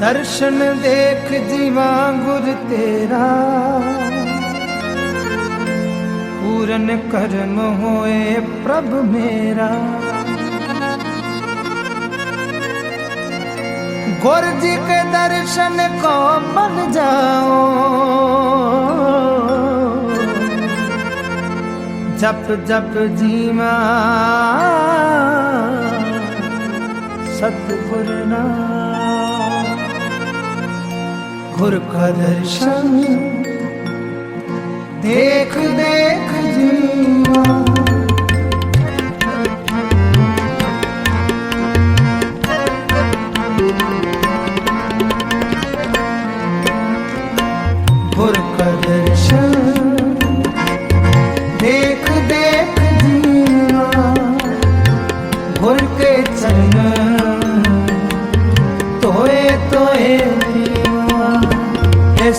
दर्शन देख जीवा गुर तेरा। पूरन कर्म होए प्रभ मेरा। गुर जी के दर्शन को मन जाओ। जप जप जीवा। सतगुरु नाम। गुर का दर्शन देख देख जीवा गुर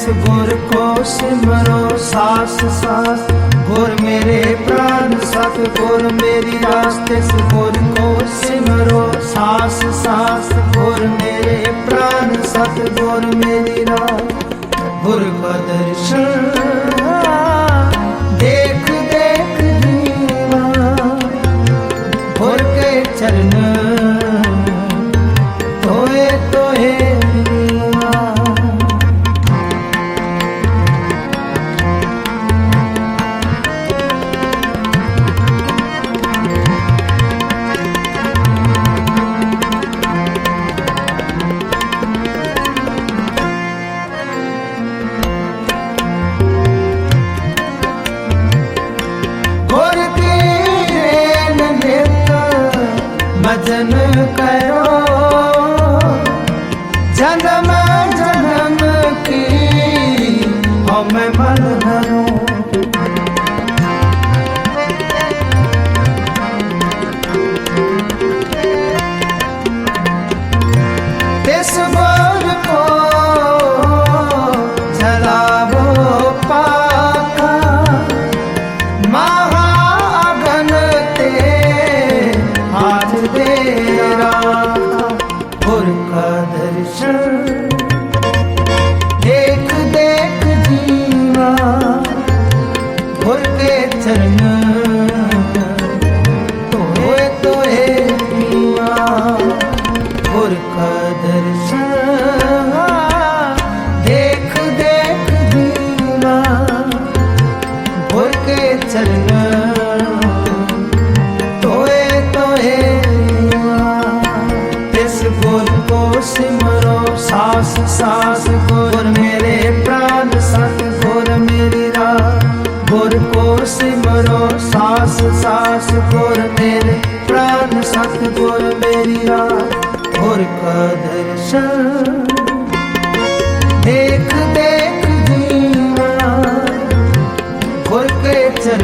इस गुर को सिमरो। सास सास, गुर मेरे प्राण सत गुर मेरी रास्ते इस गुर को सिमरो। सास सास, गुर मेरे प्राण सत गुर मेरी रास गुर दर्शन, देख देख गुर के चरण ਮਜਨ ਕਰੋ ਜਨਮ ਜਨਮ ਕੀ ਹਮੇ ਮਨ ਧਰੋ ਦੇਖ ਦੇਖ ਜੀਵਾ ਭੁਰ ਕੇ ਚਰਨਾਂ। ਗੁਰ ਮੇਰੇ ਪ੍ਰਾਨ ਸਤ ਗੁਰ ਮੇਰੀ ਰਾਹ ਹੋਰ ਕਾ ਦਰਸ਼ਨ।